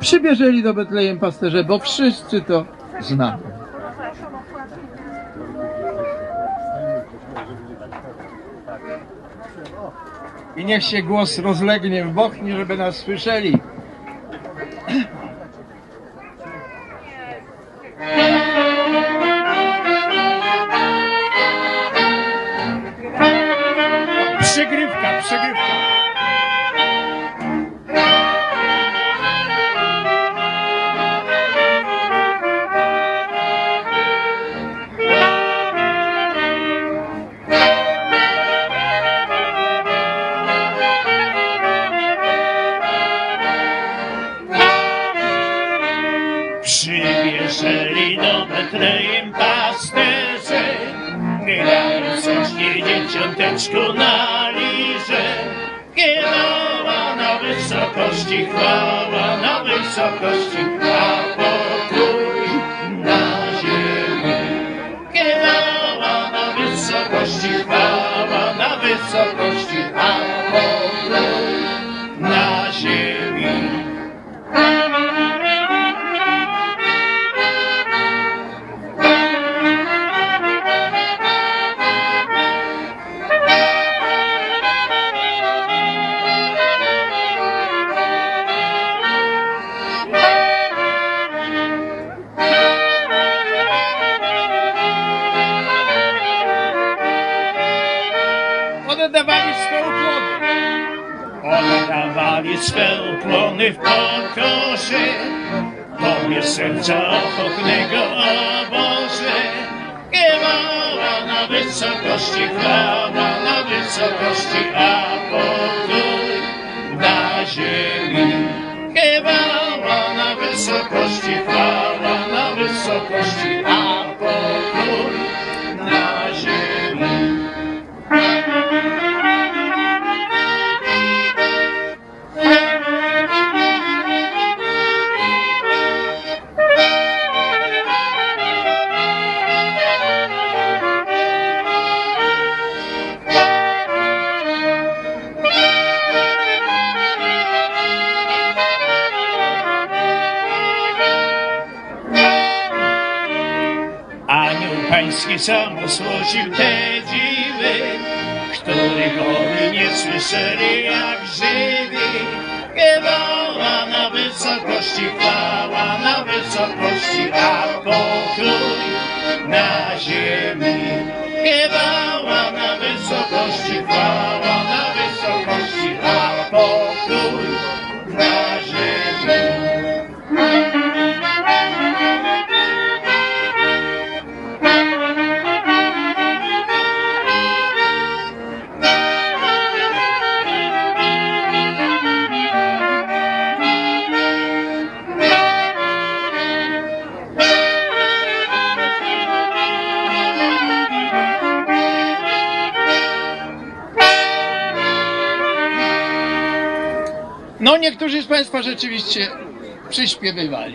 przybierzeli do Betlejem pasterze, bo wszyscy to znamy. I niech się głos rozlegnie w bochni, żeby nas słyszeli. Przybierzeli do Betlejem pasterze, grając właśnie dzieciąteczku na lirze. Kiewała na wysokości, chwała na wysokości, a pokój na ziemi. Kiewała na wysokości, chwała na wysokości, a pokój na ziemi. Oddawali swe ukłony. Oddawali swe ukłony w pokorze, Tobie serca ochotnego, Boże. Kiewała na wysokości, chwała na wysokości, a pokój na ziemi. Kiewała na wysokości, chwała pański sam osłodził te dziwy, których oni nie słyszeli jak żywi. Kiewała na wysokości, chwała na wysokości, a pokój na ziemi. Kiewała na wysokości, No niektórzy z Państwa rzeczywiście przyśpiewywali.